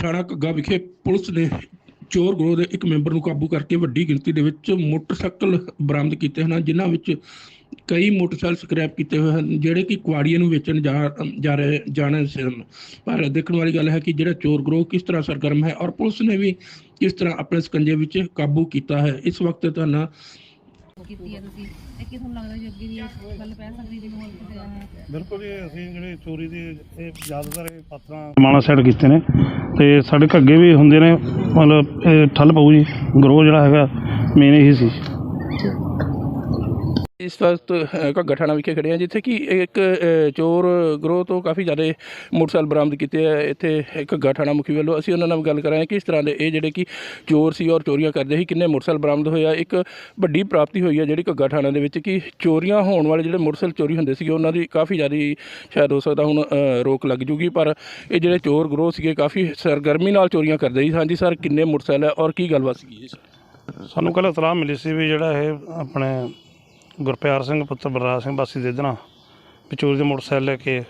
ਥਾਣਾ ਘੱਗਾ ਵਿਖੇ ਪੁਲਿਸ ਨੇ ਚੋਰ ਗਰੋਹ ਦੇ ਇੱਕ ਮੈਂਬਰ ਨੂੰ ਕਾਬੂ ਕਰਕੇ ਵੱਡੀ ਗਿਣਤੀ ਦੇ ਵਿੱਚ ਮੋਟਰਸਾਈਕਲ ਬਰਾਮਦ ਕੀਤੇ ਹਨ, ਜਿਨ੍ਹਾਂ ਵਿੱਚ ਕਈ ਮੋਟਰਸਾਈਕਲ ਸਕ੍ਰੈਪ ਕੀਤੇ ਹੋਏ ਹਨ, ਜਿਹੜੇ ਕਿ ਕੁਆੜੀਆਂ ਨੂੰ ਵੇਚਣ ਜਾ ਜਾ ਰਹੇ, ਜਾਣੇ ਸਨ ਪਰ ਦੇਖਣ ਵਾਲੀ ਗੱਲ ਹੈ ਕਿ ਜਿਹੜਾ ਚੋਰ ਗਰੋਹ ਕਿਸ ਤਰ੍ਹਾਂ ਸਰਗਰਮ ਹੈ ਔਰ ਪੁਲਿਸ ਨੇ ਵੀ ਕਿਸ ਤਰ੍ਹਾਂ ਆਪਣੇ ਸਕੰਜੇ ਵਿੱਚ ਕਾਬੂ ਕੀਤਾ ਹੈ। ਇਸ ਵਕਤ ਤੁਹਾਨੂੰ ਕੀਤੀ ਹੈ ਤੁਸੀਂ। ਇਹ ਕਿ ਤੁਹਾਨੂੰ ਲੱਗਦਾ ਜੀ ਅੱਗੇ ਵੀ ਇਹ ਗੱਲ ਪੈ ਸਕਦੀ ਜਿਵੇਂ ਹੁਣ ਕਿਸੇ ਦਾ ਬਿਲਕੁਲ ਜੀ ਅਸੀਂ ਜਿਹੜੇ ਚੋਰੀ ਦੀ ਇਹ ਜ਼ਿਆਦਾਤਰ ਇਹ ਪਾਤਰਾਂ ਮਾਣਾ ਸਾਈਡ ਕੀਤੇ ਨੇ। ਤੇ ਸਾਡੇ ਘੱਗੇ ਵੀ ਹੁੰਦੇ ਨੇ ਮਤਲਬ ਇਹ ਠੱਲ ਪਊ ਜੀ। ਗਰੋਹ ਜਿਹੜਾ ਹੈਗਾ ਮੇਨ ਇਹੀ ਸੀ। ਇਸ ਵਕਤ ਅ, ਘੱਗਾ ਥਾਣਾ ਵਿਖੇ ਖੜੇ ਹਾਂ ਜਿੱਥੇ ਕਿ ਇੱਕ ਚੋਰ ਗਰੋਹ ਤੋਂ ਕਾਫੀ ਜ਼ਿਆਦਾ ਮੋਟਰਸਾਈਕਲ ਬਰਾਮਦ ਕੀਤੇ ਆ। ਇੱਥੇ ਘੱਗਾ ਥਾਣਾ ਮੁਖੀ ਵੱਲੋਂ ਅਸੀਂ ਉਹਨਾਂ ਨਾਲ ਗੱਲ ਕਰਾਂਗੇ ਕਿਸ ਤਰ੍ਹਾਂ ਦੇ ਇਹ ਜਿਹੜੇ ਕਿ ਚੋਰ ਸੀ ਔਰ ਚੋਰੀਆਂ ਕਰਦੇ ਸੀ ਕਿੰਨੇ ਮੋਟਰਸਾਈਕਲ ਬਰਾਮਦ ਹੋਇਆ ਇੱਕ ਵੱਡੀ ਪ੍ਰਾਪਤੀ ਹੋਈ ਹੈ ਜਿਹੜੀ ਘੱਗਾ ਥਾਣਾ ਦੇ ਵਿੱਚ ਕਿ ਚੋਰੀਆਂ ਹੋਣ ਵਾਲੇ ਜਿਹੜੇ ਮੋਟਰਸਾਈਕਲ ਚੋਰੀ ਹੁੰਦੇ ਸੀਗੇ ਉਹਨਾਂ ਦੀ ਕਾਫੀ ਜ਼ਿਆਦਾ ਸ਼ਾਇਦ ਹੋ ਸਕਦਾ ਹੁਣ ਰੋਕ ਲੱਗ ਜੂਗੀ। ਪਰ ਇਹ ਜਿਹੜੇ ਚੋਰ ਗਰੋਹ ਸੀਗੇ ਕਾਫੀ ਸਰਗਰਮੀ ਨਾਲ ਚੋਰੀਆਂ ਕਰਦੇ ਸੀ। ਹਾਂਜੀ ਸਰ ਕਿੰਨੇ ਮੋਟਰਸਾਈਕਲ ਹੈ ਔਰ ਕੀ ਗੱਲਬਾਤ ਸੀਗੀ ਜੀ? ਸਾਨੂੰ ਕੱਲ੍ਹ ਇਤਲਾਹ ਮਿਲੀ ਸੀ ਵੀ ਜਿਹੜਾ ਇਹ ਆਪਣੇ ਗੁਰਪਿਆਰ ਸਿੰਘ, ਪੁੱਤਰ ਬਲਰਾਜ ਸਿੰਘ ਵਾਸੀ ਦੇਦਣਾ ਵੀ ਚੋਰੀ ਦੇ ਮੋਟਰਸਾਈਕਲ ਲੈ ਕੇ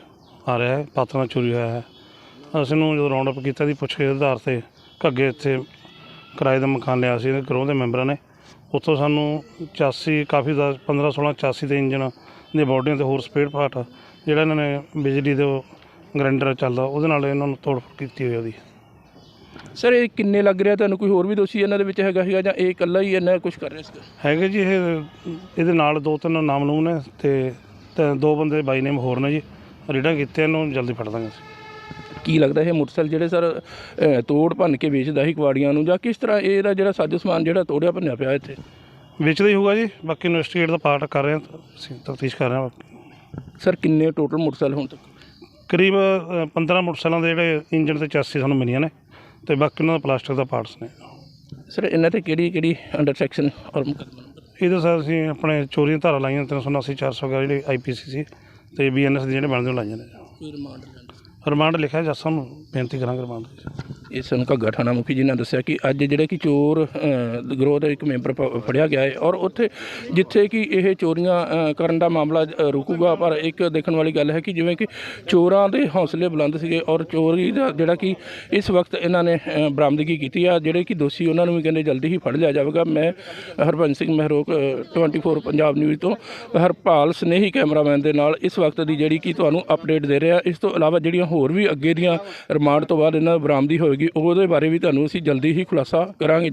ਆ ਰਿਹਾ ਹੈ, ਪਾਤਰਾਂ ਚੋਰੀ ਹੋਇਆ ਹੈ। ਅਸੀਂ ਨੂੰ ਜਦੋਂ ਰਾਉਂਡ ਅਪ ਕੀਤਾ ਦੀ ਪੁੱਛੇ ਆਧਾਰ ਤੇ ਘੱਗੇ ਇੱਥੇ ਕਿਰਾਏ ਦਾ ਮਕਾਨ ਲਿਆ ਸੀ, ਇਹਦੇ ਗਰੋਹ ਦੇ ਮੈਂਬਰਾਂ ਨੇ। ਉੱਥੋਂ ਸਾਨੂੰ 84 ਕਾਫੀ ਦਾ 15 16 84 ਦੇ ਇੰਜਨ ਦੇ ਬੋਡੀਆਂ ਤੇ ਹੋਰ ਸਪੇਅਰ ਪਾਰਟ ਜਿਹੜਾ ਇਹਨਾਂ ਨੇ ਬਿਜਲੀ ਦੇ ਗਰੈਂਡਰ ਚੱਲਦਾ, ਉਹਦੇ ਨਾਲ ਇਹਨਾਂ ਨੂੰ ਤੋੜ ਫੋੜ ਕੀਤੀ ਹੋਈ ਉਹਦੀ। ਸਰ ਇਹ ਕਿੰਨੇ ਲੱਗ ਰਿਹਾ? ਤੁਹਾਨੂੰ ਕੋਈ ਹੋਰ ਵੀ ਦੋਸ਼ੀ ਇਹਨਾਂ ਦੇ ਵਿੱਚ ਹੈਗਾ ਸੀਗਾ ਜਾਂ ਇਹ ਇਕੱਲਾ ਹੀ ਇਹਨਾਂ ਕੁਝ ਕਰ ਰਿਹਾ ਸੀਗਾ? ਹੈਗੇ ਜੀ ਇਹ ਇਹਦੇ ਨਾਲ ਦੋ ਤਿੰਨ ਨਾਮ ਨੂੰ ਨੇ ਤੇ ਤੇ ਦੋ ਬੰਦੇ ਬਾਈ ਨੇਮ ਹੋਰ ਨੇ ਜੀ। ਰੀਡਾਂ ਕੀਤੇ ਇਹਨੂੰ ਜਲਦੀ ਫੜ ਦਾਂਗੇ ਅਸੀਂ। ਕੀ ਲੱਗਦਾ ਇਹ ਮੋਟਰਸਾਈਕਲ ਜਿਹੜੇ ਸਰ ਤੋੜ ਭੰਨ ਕੇ ਵੇਚਦਾ ਸੀ ਕੁਆੜੀਆਂ ਨੂੰ ਜਾਂ ਕਿਸ ਤਰ੍ਹਾਂ ਇਹਦਾ ਜਿਹੜਾ ਸਾਜੋ ਸਮਾਨ ਜਿਹੜਾ ਤੋੜਿਆ ਭੰਨਿਆ ਪਿਆ ਇੱਥੇ? ਵੇਚਦਾ ਹੀ ਹੋਊਗਾ ਜੀ ਬਾਕੀ ਇਨਵੈਸਟੀਗੇਟ ਦਾ ਪਾਰਟ ਕਰ ਰਹੇ ਹਾਂ ਅਸੀਂ ਤਫਤੀਸ਼ ਕਰ ਰਹੇ ਹਾਂ। ਸਰ ਕਿੰਨੇ ਟੋਟਲ ਮੋਟਰਸਾਈਕਲ ਹੁਣ ਤੱਕ? ਕਰੀਬ ਅ, 15 ਮੋਟਰਸਾਈਕਲਾਂ ਦੇ ਜਿਹੜੇ ਇੰਜਨ ਤੇ ਚੈਸੀ ਸਾਨੂੰ ਮਿਲੀਆਂ ਨੇ। ਤੇ ਬਾਕੀ ਉਹਨਾਂ ਦਾ ਪਲਾਸਟਿਕ ਦਾ ਪਾਰਟਸ ਨੇ। ਸਰ ਇਹਨਾਂ ਤੇ ਕਿਹੜੀ ਕਿਹੜੀ ਅੰਡਰ ਸੈਕਸ਼ਨ ਔਰ ਮੁਕੱਦਮਾ ਇਹਦੇ ਸਾਰ ਅਸੀਂ ਆਪਣੇ ਚੋਰੀ ਦੀਆਂ ਧਾਰਾ ਲਾਈਆਂ 379 400 ਵਗੈਰਾ ਜਿਹੜੇ ਆਈਪੀਸੀ ਸੀ ਤੇ ਬੀਐਨਐਸ ਦੇ ਜਿਹੜੇ ਬਣਦੇ ਉਹ ਲਾਈਆਂ ਨੇ। ਕੋਈ ਰਿਮਾਂਡ ਰਿਮਾਂਡ ਲਿਖਿਆ ਸਾਹਿਬ ਨੂੰ ਬੇਨਤੀ ਕਰਾਂਗੇ ਰਿਮਾਂਡ ਦੀ ਇਸ ਘੱਗਾ ਥਾਣਾ ਮੁਖੀ ਜੀ ਨੇ ਦੱਸਿਆ ਕਿ ਅੱਜ ਜਿਹੜਾ ਕਿ ਚੋਰ ਗਰੋਹ ਦਾ ਇੱਕ ਮੈਂਬਰ ਪ- ਫੜਿਆ ਗਿਆ ਹੈ ਔਰ ਉੱਥੇ ਜਿੱਥੇ ਕਿ ਇਹ ਚੋਰੀਆਂ ਕਰਨ ਦਾ ਮਾਮਲਾ ਰੁਕੂਗਾ ਪਰ ਇੱਕ ਦੇਖਣ ਵਾਲੀ ਗੱਲ ਹੈ ਕਿ ਜਿਵੇਂ ਕਿ ਚੋਰਾਂ ਦੇ ਹੌਸਲੇ ਬੁਲੰਦ ਸੀਗੇ ਔਰ ਚੋਰੀ ਦਾ ਜਿਹੜਾ ਕਿ ਇਸ ਵਕਤ ਇਹਨਾਂ ਨੇ ਬਰਾਮਦਗੀ ਕੀਤੀ ਆ ਜਿਹੜੇ ਕਿ ਦੋਸ਼ੀ ਉਹਨਾਂ ਨੂੰ ਵੀ ਕਹਿੰਦੇ ਜਲਦੀ ਹੀ ਫੜ ਲਿਆ ਜਾਵੇਗਾ। ਮੈਂ ਹਰਭਜਨ ਸਿੰਘ ਮਹਿਰੋਕ ਅ, 24 ਪੰਜਾਬ ਨਿਊਜ਼ ਤੋਂ ਹਰਪਾਲ ਸਨੇਹੀ ਕੈਮਰਾਮੈਨ ਦੇ ਨਾਲ ਇਸ ਵਕਤ ਦੀ ਜਿਹੜੀ ਕਿ ਤੁਹਾਨੂੰ ਅਪਡੇਟ ਦੇ ਰਿਹਾ। ਇਸ ਤੋਂ ਇਲਾਵਾ ਜਿਹੜੀਆਂ ਹੋਰ ਵੀ ਅੱਗੇ ਦੀਆਂ ਰਿਮਾਂਡ ਤੋਂ ਬਾਅਦ ਇਹਨਾਂ ਦੀ ਬਰਾਮਦੀ ਹੋਏਗੀ ਉਹਦੇ ਬਾਰੇ ਵੀ ਤੁਹਾਨੂੰ ਅਸੀਂ ਜਲਦੀ ਹੀ ਖੁਲਾਸਾ ਕਰਾਂਗੇ।